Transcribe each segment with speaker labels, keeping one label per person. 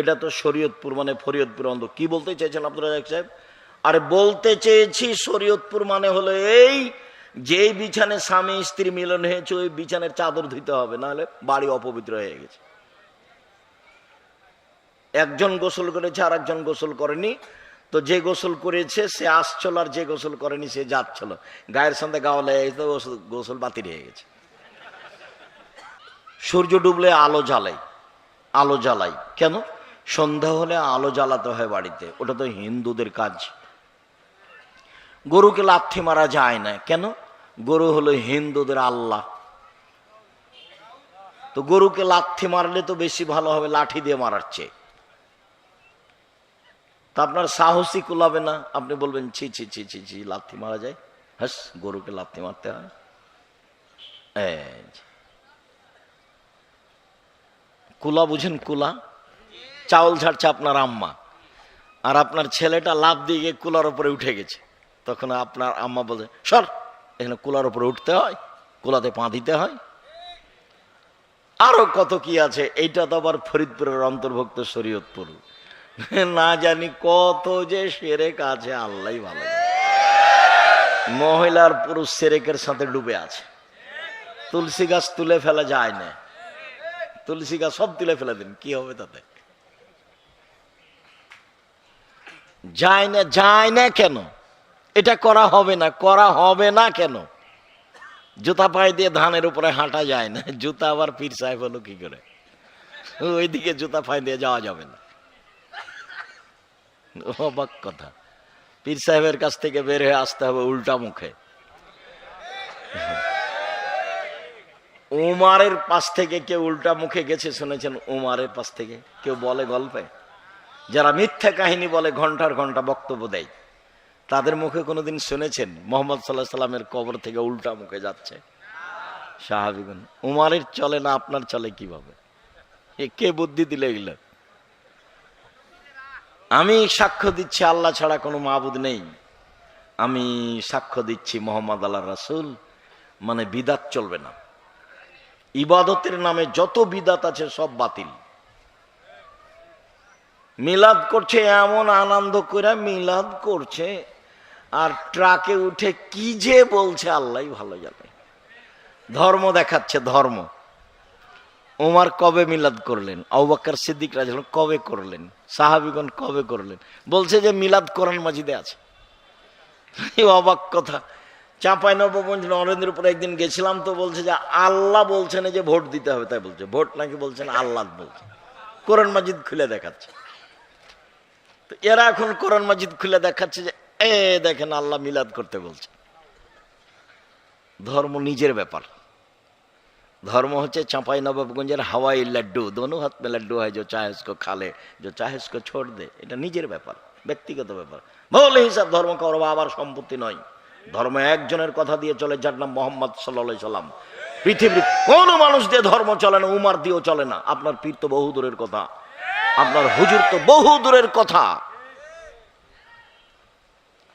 Speaker 1: এটা তো শরীয়তপুর মানে ফরিয়তপুর অন্ধ। কি বলতে চাইছেন আব্দুল রাজাক সাহেব? আরে বলতে চেয়েছি শরীয়তপুর মানে হলো এই, যেই বিছানে স্বামী স্ত্রী মিলন হয়েছে, ওই বিছানের চাদর ধুইতে হবে, নাহলে বাড়ি অপবিত্র হয়ে গেছে। একজন গোসল করেছে আর একজন গোসল করেনি। তো যে গোসল করেছে, সে আসছিল আর যে গোসল করেনি, সে যাচ্ছিল। গায়ের সঙ্গে গাওয়া লেগে গোসল বাতিল হয়ে গেছে। সূর্য ডুবলে আলো জ্বালাই আলো জ্বালাই। কেন? সন্ধ্যা হলে আলো জ্বালাতে হয় বাড়িতে। ওটা তো হিন্দুদের কাজ। গরুকে লাথি মারা যায় না। কেন? গরু হলো হিন্দুদের আল্লাহ। তো গরুকে লাথি মারলে তো বেশি ভালো হবে, লাঠি দিয়ে মারার চেয়ে তা আপনার সাহসী কুলাবে না? আপনি বলবেন, ছি ছি ছি ছি ছি, লাথি মারা যায়। হ্যাঁ গরুকে লাথি মারতে হয়। কুলা বুঝেন কুলা? চাউল ছাড়ছে আপনার আম্মা। আর আপনার ছেলেটা লাভ দিয়ে গিয়ে কুলার উপরে উঠে গেছে। তখন আপনার আম্মা বলে, সর, এখানে কুলার উপরে উঠতে হয়, কুলাতে পা দিতে হয়। আরও কত কি আছে, এইটা তো আবার ফরিদপুরের অন্তর্ভুক্ত শরীয়তপুর। না জানি কত যে সেরেক আছে, আল্লাহ ভালো মহিলার পুরুষ সেরেকের সাথে ডুবে আছে। তুলসী গাছ তুলে ফেলা যায় না। তুলসী গাছ সব তুলে ফেলে দিন, কি হবে তাতে? যায় না যায় না কেন? এটা করা হবে না, করা হবে না কেন? জুতা পায়ে দিয়ে ধানের উপরে হাঁটা যায় না, জুতা আবার পীর সাহেব হলো কি করে? ওইদিকে জুতা পায়ে দিয়ে যাওয়া যাবে না। অবাক কথা। পীর সাহেবের কাছ থেকে বের হয়ে আসতে হবে উল্টা মুখে। উমারের পাশ থেকে কেউ উল্টা মুখে গেছে শুনেছেন? উমারের পাশ থেকে কেউ বলে গল্পে? যারা মিথ্যা কাহিনী বলে ঘণ্টার ঘণ্টা বক্তব্য দেয়, তাদের মুখে কোনোদিন শুনেছেন? মোহাম্মদ সাল্লাহ সাল্লামের কবর থেকে উল্টা মুখে যাচ্ছে। সাহাবিগুন, উমারের চলে না আপনার চলে কীভাবে? এ কে বুদ্ধি দিলে এগুলো? আমি সাক্ষ্য দিচ্ছি, আল্লাহ ছাড়া কোনো মাহবুদ নেই। আমি সাক্ষ্য দিচ্ছি মোহাম্মদ আল্লাহ রাসুল মানে বিদাত চলবে না। ইবাদতের নামে যত বিদাত আছে সব বাতিল। মিলাদ করছে, এমন আনন্দ করে মিলাদ করছে, আর ট্রাকে উঠে কি যে বলছে আল্লাহ ভালো জানে। ধর্ম দেখাচ্ছে, ধর্ম। ওমার কবে মিলাদ করলেন? আউবাক্কার সিদ্দিক রাজ কবে করলেন? সাহাবিগণ কবে করলেন? বলছে যে মিলাদ কোরআন মাজিদে আছে। অবাক কথা। চাঁপাই নবগঞ্জ নরেন্দ্রপুর একদিন গেছিলাম তো বলছে যে আল্লাহ বলছেন যে ভোট দিতে হবে, তাই বলছে। ভোট নাকি বলছেন আল্লাহ বলছে। কোরআন মাজিদ খুলে দেখাচ্ছে। তো এরা এখন কোরআন মাজিদ খুলে দেখাচ্ছে যে, এ দেখেন আল্লাহ মিলাদ করতে বলছে। ধর্ম নিজের ব্যাপার। ধর্ম হচ্ছে চাঁপাই নবাবগঞ্জের হাওয়াই লাড্ডু। দোনো হাত মে লাড্ডু হয়, যে চাহেসকো খালে, যে চাহেসকো ছোট দে। এটা নিজের ব্যাপার, ব্যক্তিগত ব্যাপার। বলে হিসাব ধর্ম করব আবার সম্পত্তি নয়। ধর্ম একজনের কথা দিয়ে চলে, যার নাম মোহাম্মদ সাল্লা সাল্লাম। পৃথিবীর কোনো মানুষ দিয়ে ধর্ম চলে না, উমার দিয়েও চলে না। আপনার পীর তো বহু দূরের কথা। আপনার হুজুর তো বহু দূরের কথা।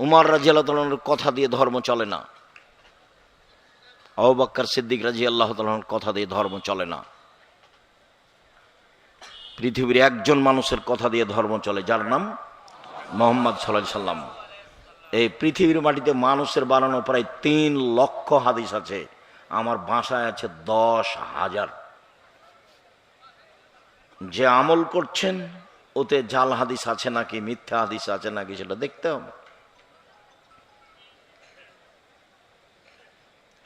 Speaker 1: উমার রাজিয়াল কথা দিয়ে ধর্ম চলে না। অবাক্কার সিদ্দিক রাজি আল্লাহ তালার কথা দিয়ে ধর্ম চলে না। পৃথিবীর একজন মানুষের কথা দিয়ে ধর্ম চলে, যার নাম মোহাম্মদ সাল্লাহ সাল্লাম। এই পৃথিবীর মাটিতে মানুষের বানানো প্রায় তিন লক্ষ হাদিস আছে। আমার বাসায় আছে দশ হাজার। যে আমল করছেন, ওতে জাল হাদিস আছে নাকি, মিথ্যা হাদিস আছে নাকি, সেটা দেখতে হবে।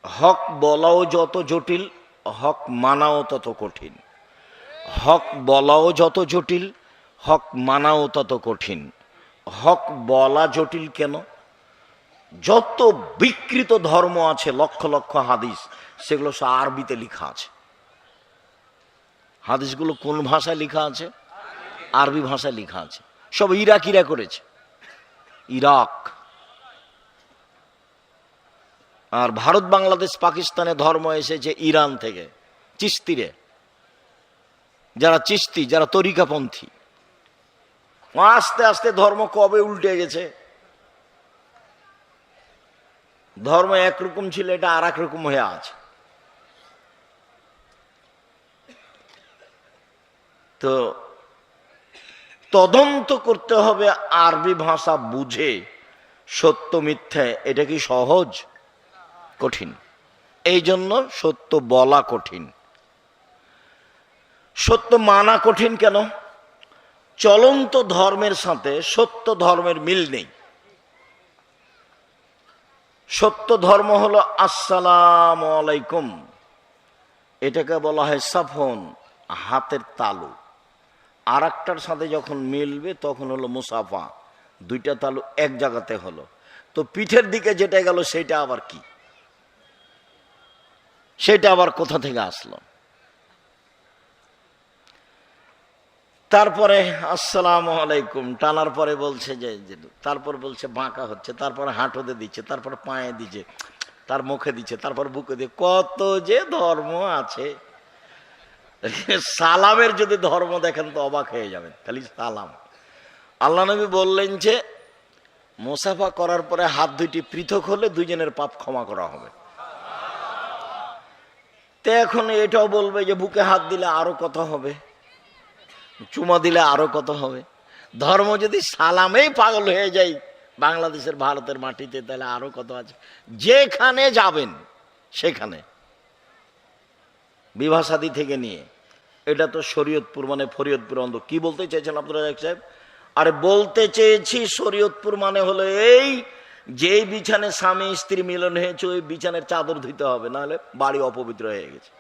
Speaker 1: হক বলাও যত জটিল, হক মানাও তত কঠিন। হক বলাও যত জটিল, হক মানাও তত কঠিন। হক বলা জটিল কেন? যত বিকৃত ধর্ম আছে, লক্ষ লক্ষ হাদিস, সেগুলো সব আরবিতে লেখা আছে। হাদিসগুলো কোন ভাষায় লেখা আছে? আরবি ভাষায় লেখা আছে। সব ইরাকিরা করেছে। ইরাক। আর ভারত, বাংলাদেশ, পাকিস্তানে ধর্ম এসেছে ইরান থেকে, চিস্তিরে। যারা চিস্তি, যারা তরিকাপন্থী। আস্তে আস্তে ধর্ম কবে উল্টে গেছে? ধর্ম একরকম ছিল, এটা আর রকম হয়ে আছে। তো তদন্ত করতে হবে আরবি ভাষা বুঝে সত্য, মিথ্যে, এটা কি সহজ? কঠিন। এই জন্য সত্য বলা কঠিন। সত্য মানা কঠিন কেন? চলন্ত ধর্মের সাথে সত্য ধর্মের মিল নেই। সত্য ধর্ম হলো আসসালাম আলাইকুম। এটাকে বলা হয় সাফন হাতের তালু। আর একটার সাথে যখন মিলবে, তখন হলো মুসাফা। দুইটা তালু এক জায়গাতে হলো। তো পিঠের দিকে যেটা গেল, সেটা আবার কি? সেটা আবার কোথা থেকে আসলো? তারপরে, আসসালাম আলাইকুম, টানার পরে বলছে যে, তারপর বলছে, বাঁকা হচ্ছে, তারপরে হাঁটুতে দিচ্ছে, তারপর পায়ে দিচ্ছে, তার মুখে দিচ্ছে, তারপর বুকে দিয়ে, কত যে ধর্ম আছে। সালামের যদি ধর্ম দেখেন তো অবাক হয়ে যাবেন, খালি সালাম। আল্লাহ নবী বললেন যে, মোসাফা করার পরে হাত দুইটি পৃথক হলে দুইজনের পাপ ক্ষমা করা হবে। তো এখন এটাও বলবে যে, বুকে হাত দিলে আরও কত হবে? চুমা দিলে আরও কত হবে? ধর্ম যদি সালামেই পাগল হয়ে যায় বাংলাদেশের ভারতের মাটিতে, তাহলে আরও কত আছে? যেখানে যাবেন, সেখানে। বিভাসাদি থেকে নিয়ে। এটা তো শরীয়তপুর মানে ফরিয়তপুর অন্ধ। কি বলতে চেয়েছেন আব্দুল রাজাক সাহেব? আরে বলতে চেয়েছি শরীয়তপুর মানে হলো এই যেই বিছানে স্বামী স্ত্রী মিলন হয়েছে ওই বিছানের চাদর ধুইতে হবে নাহলে বাড়ি অপবিত্র হয়ে গেছে।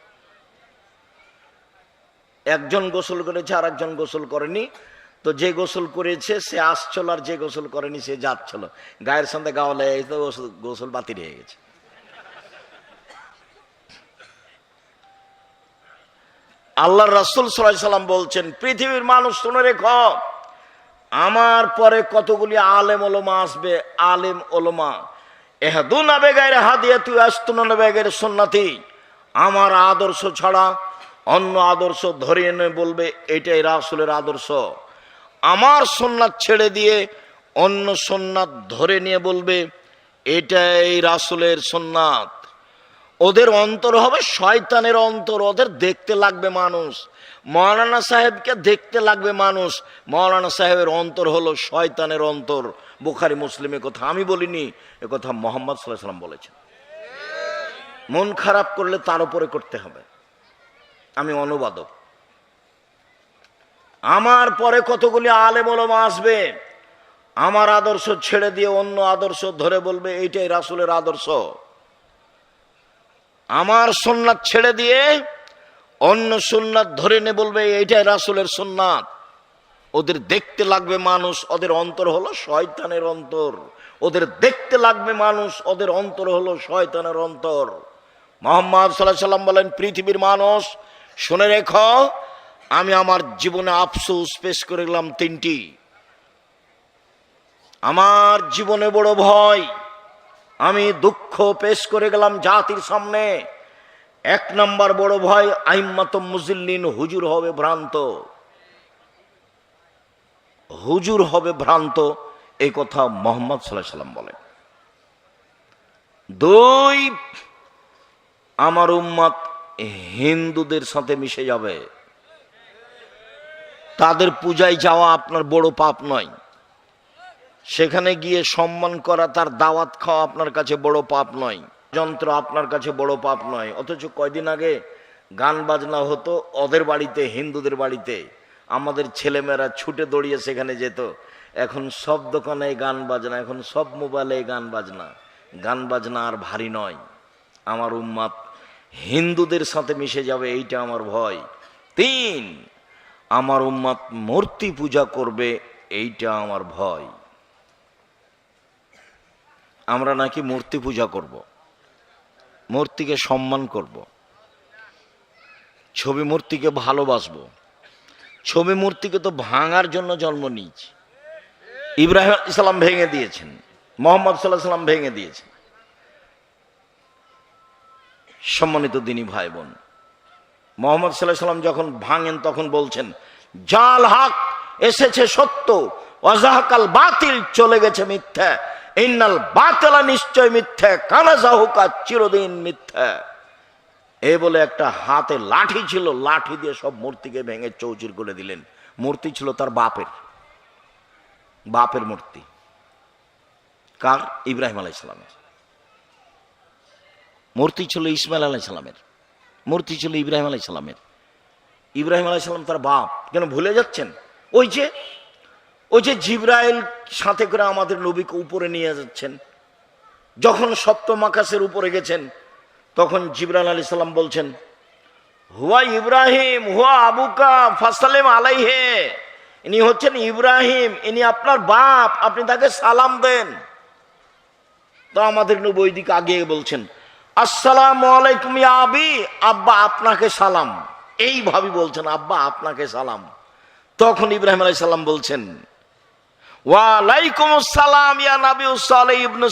Speaker 1: একজন গোসল করেছে আর একজন গোসল করেনি। তো যে গোসল করেছে সে আসছিল আর যে গোসল করেনি সে যাচ্ছিল। গায়ের সঙ্গে গাওয়া লেগে গেছে, গোসল- গোসল বাতিল হয়ে গেছে। আল্লাহ রাসুল সাল্লাহ সাল্লাম বলছেন, পৃথিবীর মানুষ শুনে রেখ, আমার পরে কতগুলি আলেম ওলমা আসবে? আলেম ওলমা, এহাদুন আবেগায়ের হাদিয়া তুই আসতুন আবেগের সন্ন্যাতি আমার আদর্শ ছাড়া অন্য আদর্শ ধরিয়ে এনে বলবে, এটাই রাসুলের আদর্শ। আমার সোননাথ ছেড়ে দিয়ে অন্য সোননাথ ধরে নিয়ে বলবে, এটাই রাসুলের সোননাথ ওদের অন্তর হবে শয়তানের অন্তর, ওদের দেখতে লাগবে মানুষ। মৌলানা সাহেবকে দেখতে লাগবে মানুষ। মৌলানা সাহেবের অন্তর হলো শয়তানের অন্তর। বুখারি মুসলিমের কথা আমি বলিনি, এ কথা মোহাম্মদ সাল্লাহ সাল্লাম বলেছেন। মন খারাপ করলে তার উপরে করতে হবে। আমি অনুবাদক। আমার পরে কতগুলি আলেম ওলমা আসবে, আমার আদর্শ ছেড়ে দিয়ে অন্য আদর্শ ধরে বলবে, এইটাই রাসুলের আদর্শ। আমার সোননাথ ছেড়ে দিয়ে অন্য সোননাথ ধরে নে বলবে, এইটাই রাসুলের সোননাথ ওদের দেখতে লাগবে মানুষ, ওদের অন্তর হলো শয়তানের অন্তর। ওদের দেখতে লাগবে মানুষ, ওদের অন্তর হলো শয়তানের অন্তর। মোহাম্মদ সাল্লাহ সাল্লাম বলেন, পৃথিবীর মানুষ, শুনে রেখ, আমি আমার জীবনে আফসোস পেশ করে গেলাম তিনটি। আমার জীবনে বড় ভয় আমি দুঃখ পেশ করে গেলাম জাতির সামনে। এক নম্বর বড় ভয় আইম্মাত মুজিল্লিন, হুজুর হবে ভ্রান্ত। হুজুর হবে ভ্রান্ত, এই কথা মোহাম্মদ সাল্লাহ সাল্লাম বলেন। দুই, আমার উম্মাদ হিন্দুদের সাথে মিশে যাবে। তাদের পূজায় যাওয়া আপনার বড় পাপ নয়। সেখানে গিয়ে সম্মান করা তার দাওয়াত খাওয়া আপনার কাছে বড় পাপ নয়, যন্ত্র আপনার কাছে বড় পাপ নয়। অথচ কয়দিন আগে গান বাজনা হতো ওদের বাড়িতে, হিন্দুদের বাড়িতে। আমাদের ছেলেমেয়েরা ছুটে দৌড়িয়ে সেখানে যেত। এখন সব দোকানে গান বাজনা, এখন সব মোবাইলে গান বাজনা। গান বাজনা আর ভারী নয়। আমার উম্মাদ হিন্দুদের সাথে মিশে যাবে, এইটা আমার ভয়। তিন, আমার উম্মাদ মূর্তি পূজা করবে, এইটা আমার ভয়। আমরা নাকি মূর্তি পূজা করব। মূর্তিকে সম্মান করব। ছবি মূর্তিকে ভালোবাসবো। ছবি মূর্তিকে তো ভাঙার জন্য জন্ম নিয়েছি। ইব্রাহিম ইসলাম ভেঙে দিয়েছেন। মোহাম্মদ সাল্লাহ সাল্লাম ভেঙে দিয়েছেন। সম্মানিত দিনী ভাই বোন মোহাম্মদ সাল্লাহ সাল্লাম যখন ভাঙেন তখন বলছেন, জাল হাক, এসেছে সত্য অজাহাকাল বাতিল, চলে গেছে মিথ্যা। ইন্নাল বাতেলা নিশ্চয় মিথ্যা, কানা জাহুকা চিরদিন মিথ্যা। এ বলে একটা হাতে লাঠি ছিল, লাঠি দিয়ে সব মূর্তিকে ভেঙে চৌচির করে দিলেন। মূর্তি ছিল তার বাপের। বাপের মূর্তি। কার? ইব্রাহিম আলাইসালামের মূর্তি ছিল ইসমাইল আলাইসালামের মূর্তি ছিল ইব্রাহিম আলাইসালামের ইব্রাহিম আলাইসালাম তার বাপ। কেন ভুলে যাচ্ছেন? ওই যে ওই যে জিব্রাইল সাথে করে আমাদের নবীকে উপরে নিয়ে যাচ্ছেন। যখন সপ্তম আকাশের উপরে গেছেন, তখন জিবরাল আলী সাল্লাম বলছেন, হুয়া ইব্রাহিম, হুয়া আবুকা, ফাসালেম আলাইহে। ইনি হচ্ছেন ইব্রাহিম, ইনি আপনার বাপ, আপনি তাকে সালাম দেন। তো আমাদের নবী ওইদিকে আগে বলছেন, আসসালাম আলাইকুম আবি, আব্বা আপনাকে সালাম। এইভাবে বলছেন, আব্বা আপনাকে সালাম। তখন ইব্রাহিম আলাই সাল্লাম বলছেন ওয়ালাইকুম আসসালাম ইয়া নাবি সালে ইবনু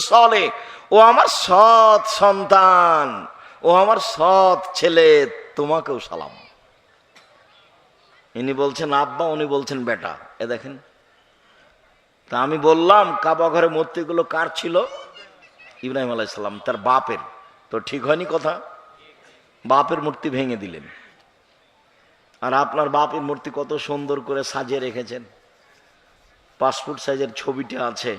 Speaker 1: ও আমার সৎ সন্তান, ও আমার সৎ ছেলে, তোমাকেও সালাম। ইনি বলছেন, আব্বা, উনি বলছেন, বেটা। এ দেখেন, তা আমি বললাম, কাবা ঘরে মূর্তিগুলো কার ছিল? ইব্রাহিম আলাইসাল্লাম তার বাপের। তো ঠিক হয়নি কথা? বাপের মূর্তি ভেঙে দিলেন। আর আপনার বাপের মূর্তি কত সুন্দর করে সাজিয়ে রেখেছেন। পাসপোর্ট সাইজের ছবিটা আছে।